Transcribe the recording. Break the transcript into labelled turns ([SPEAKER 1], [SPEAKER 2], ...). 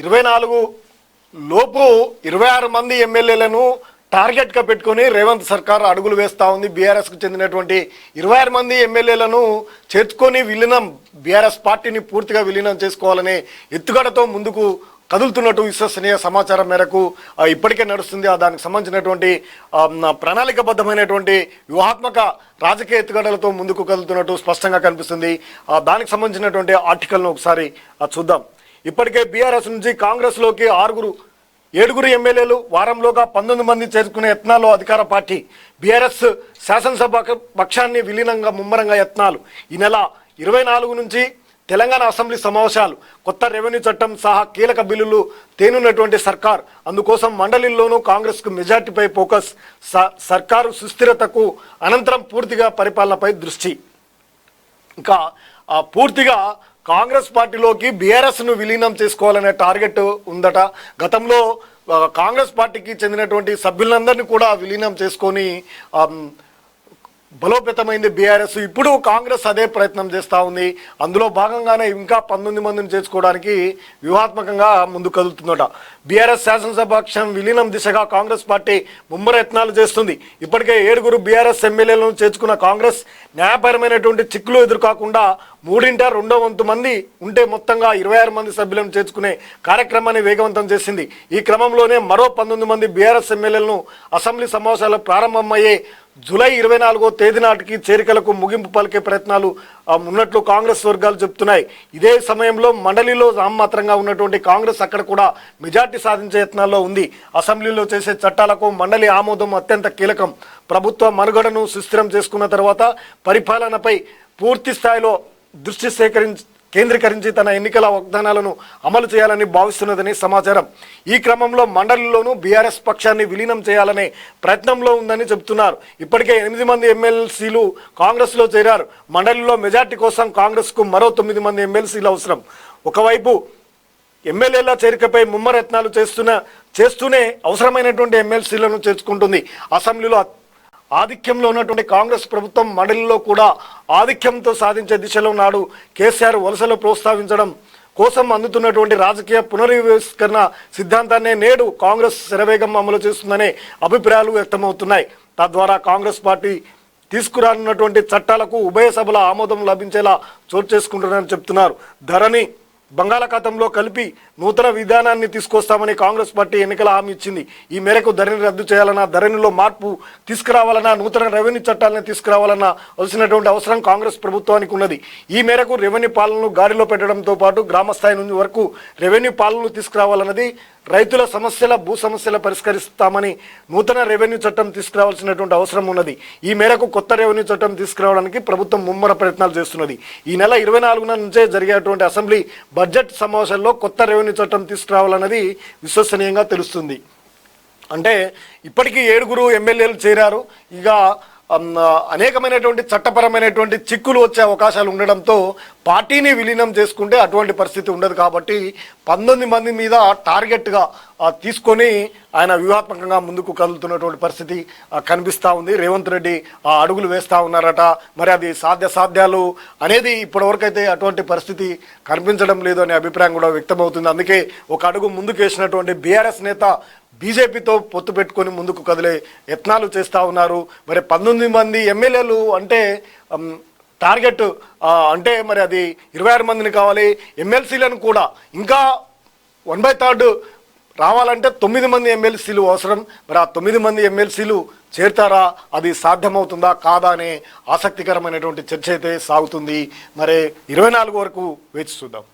[SPEAKER 1] ఇరవై నాలుగు లోపు ఇరవై ఆరు మంది ఎమ్మెల్యేలను టార్గెట్గా పెట్టుకొని రేవంత్ సర్కార్ అడుగులు వేస్తూ ఉంది. బీఆర్ఎస్కు చెందినటువంటి ఇరవై ఆరు మంది ఎమ్మెల్యేలను చేర్చుకొని విలీనం బీఆర్ఎస్ పార్టీని పూర్తిగా విలీనం చేసుకోవాలనే ఎత్తుగడతో ముందుకు కదులుతున్నట్టు విశ్వసనీయ సమాచారం మేరకు ఇప్పటికే నడుస్తుంది. ఆ దానికి సంబంధించినటువంటి ప్రణాళికబద్ధమైనటువంటి వ్యూహాత్మక రాజకీయ ఎత్తుగడలతో ముందుకు కదులుతున్నట్టు స్పష్టంగా కనిపిస్తుంది. దానికి సంబంధించినటువంటి ఆర్టికల్ను ఒకసారి చూద్దాం. ఇప్పటికే బీఆర్ఎస్ నుంచి కాంగ్రెస్లోకి ఆరుగురు ఏడుగురు ఎమ్మెల్యేలు వారంలోగా పంతొమ్మిది మంది చేరుకునే యత్నాల్లో అధికార పార్టీ బీఆర్ఎస్ శాసనసభ పక్షాన్ని విలీనంగా ముమ్మరంగా యత్నాలు. ఈ నెల ఇరవై నాలుగు నుంచి తెలంగాణ అసెంబ్లీ సమావేశాలు కొత్త రెవెన్యూ చట్టం సహా కీలక బిల్లులు తేనున్నటువంటి సర్కార్. అందుకోసం మండలిల్లోనూ కాంగ్రెస్కు మెజార్టీపై ఫోకస్ స- సర్కారు సుస్థిరతకు అనంతరం పూర్తిగా పరిపాలనపై దృష్టి. ఇంకా ఆ, పూర్తిగా కాంగ్రెస్ పార్టీలోకి బీఆర్ఎస్ను విలీనం చేసుకోవాలనే టార్గెట్ ఉందట. గతంలో కాంగ్రెస్ పార్టీకి చెందినటువంటి సభ్యులందరినీ కూడా విలీనం చేసుకొని బలోపేతమైంది బీఆర్ఎస్. ఇప్పుడు కాంగ్రెస్ అదే ప్రయత్నం చేస్తూ ఉంది. అందులో భాగంగానే ఇంకా పంతొమ్మిది మందిని చేర్చుకోవడానికి వ్యూహాత్మకంగా ముందు కదులుతుందట. బీఆర్ఎస్ శాసనసభాక్షం విలీనం దిశగా కాంగ్రెస్ పార్టీ ముమ్మరయత్నాలు చేస్తుంది. ఇప్పటికే ఏడుగురు బీఆర్ఎస్ ఎమ్మెల్యేలను చేర్చుకున్న కాంగ్రెస్ న్యాయపరమైనటువంటి చిక్కులు ఎదురుకాకుండా మూడింట రెండో వంతు మంది ఉంటే మొత్తంగా ఇరవై ఆరు మంది సభ్యులను చేర్చుకునే కార్యక్రమాన్ని వేగవంతం చేసింది. ఈ క్రమంలోనే మరో పంతొమ్మిది మంది బీఆర్ఎస్ ఎమ్మెల్యేలను అసెంబ్లీ సమావేశాలు ప్రారంభమయ్యే జూలై ఇరవై నాలుగో తేదీ నాటికి చేరికలకు ముగింపు పలికే ప్రయత్నాలు ఉన్నట్లు కాంగ్రెస్ వర్గాలు చెప్తున్నాయి ఇదే సమయంలో మండలిలో నామమాత్రంగా ఉన్నటువంటి కాంగ్రెస్ అక్కడ కూడా మెజార్టీ సాధించే యత్నాల్లో ఉంది. అసెంబ్లీలో చేసే చట్టాలకు మండలి ఆమోదం అత్యంత కీలకం. ప్రభుత్వ మనుగడను సుస్థిరం చేసుకున్న తర్వాత పరిపాలనపై పూర్తి స్థాయిలో దృష్టి సేకరించి కేంద్రీకరించి తన ఎన్నికల వాగ్దానాలను అమలు చేయాలని భావిస్తున్నదని సమాచారం. ఈ క్రమంలో మండలిలోనూ బీఆర్ఎస్ పక్షాన్ని విలీనం చేయాలనే ప్రయత్నంలో ఉందని చెబుతున్నారు. ఇప్పటికే ఎనిమిది మంది ఎమ్మెల్సీలు కాంగ్రెస్లో చేరారు. మండలిలో మెజార్టీ కోసం కాంగ్రెస్కు మరో తొమ్మిది మంది ఎమ్మెల్సీలు అవసరం. ఒకవైపు ఎమ్మెల్యేల చేరికపై ముమ్మరత్నాలు చేస్తున్న చేస్తూనే అవసరమైనటువంటి ఎమ్మెల్సీలను చేర్చుకుంటుంది. అసెంబ్లీలో ఆధిక్యంలో ఉన్నటువంటి కాంగ్రెస్ ప్రభుత్వం మండలిలో కూడా ఆధిక్యంతో సాధించే దిశలో నాడు కేసీఆర్ వలసలు ప్రోత్సహించడం కోసం అందుతున్నటువంటి రాజకీయ పునర్వ్యవస్కరణ సిద్ధాంతాన్నే నేడు కాంగ్రెస్ శరవేగం అమలు చేస్తుందనే అభిప్రాయాలు వ్యక్తమవుతున్నాయి. తద్వారా కాంగ్రెస్ పార్టీ తీసుకురానున్నటువంటి చట్టాలకు ఉభయ సభల ఆమోదం లభించేలా చోటు చేసుకుంటున్నారని చెప్తున్నారు. ధరని బంగాళాఖాతంలో కలిపి నూతన విధానాన్ని తీసుకొస్తామని కాంగ్రెస్ పార్టీ ఎన్నికల హామీ ఇచ్చింది. ఈ మేరకు ధరణి రద్దు చేయాలన్నా ధరణిలో మార్పు తీసుకురావాలన్నా నూతన రెవెన్యూ చట్టాలను తీసుకురావాలన్నా వలసినటువంటి అవసరం కాంగ్రెస్ ప్రభుత్వానికి ఉన్నది. ఈ మేరకు రెవెన్యూ పాలనను గాడిలో పెట్టడంతో పాటు గ్రామ స్థాయి నుంచి వరకు రెవెన్యూ పాలనను తీసుకురావాలన్నది రైతుల సమస్యల భూ సమస్యల పరిష్కరిస్తామని నూతన రెవెన్యూ చట్టం తీసుకురావాల్సినటువంటి అవసరం ఉన్నది. ఈ మేరకు కొత్త రెవెన్యూ చట్టం తీసుకురావడానికి ప్రభుత్వం ముమ్మర ప్రయత్నాలు చేస్తున్నది. ఈ నెల ఇరవై నాలుగున నుంచే జరిగేటువంటి అసెంబ్లీ బడ్జెట్ సమావేశాల్లో కొత్త రెవెన్యూ చట్టం తీసుకురావాలన్నది విశ్వసనీయంగా తెలుస్తుంది. అంటే ఇప్పటికీ ఏడుగురు ఎమ్మెల్యేలు చేరారు. ఇక అనేకమైనటువంటి చట్టపరమైనటువంటి చిక్కులు వచ్చే అవకాశాలు ఉండడంతో పార్టీని విలీనం చేసుకుంటే అటువంటి పరిస్థితి ఉండదు కాబట్టి పంతొమ్మిది మంది మీద టార్గెట్గా తీసుకొని ఆయన వ్యూహాత్మకంగా ముందుకు కదులుతున్నటువంటి పరిస్థితి కనిపిస్తూ ఉంది. రేవంత్ రెడ్డి ఆ అడుగులు వేస్తూ ఉన్నారట. మరి అది సాధ్య సాధ్యాలు అనేది ఇప్పటివరకైతే అటువంటి పరిస్థితి కనిపించడం లేదు అనే అభిప్రాయం కూడా వ్యక్తమవుతుంది. అందుకే ఒక అడుగు ముందుకు వేసినటువంటి బీఆర్ఎస్ నేత బీజేపీతో పొత్తు పెట్టుకొని ముందుకు కదిలే యత్నాలు చేస్తూ ఉన్నారు. మరి పంతొమ్మిది మంది ఎమ్మెల్యేలు అంటే టార్గెట్ అంటే మరి అది ఇరవై ఆరు మందిని కావాలి ఎమ్మెల్సీలను కూడా ఇంకా వన్ బై థర్డ్ రావాలంటే తొమ్మిది మంది ఎమ్మెల్సీలు అవసరం. మరి ఆ తొమ్మిది మంది ఎమ్మెల్సీలు చేరుతారా? అది సాధ్యమవుతుందా? కాదా అనే ఆసక్తికరమైనటువంటి చర్చ అయితే సాగుతుంది. మరి ఇరవై నాలుగు వరకు వేచి చూద్దాం.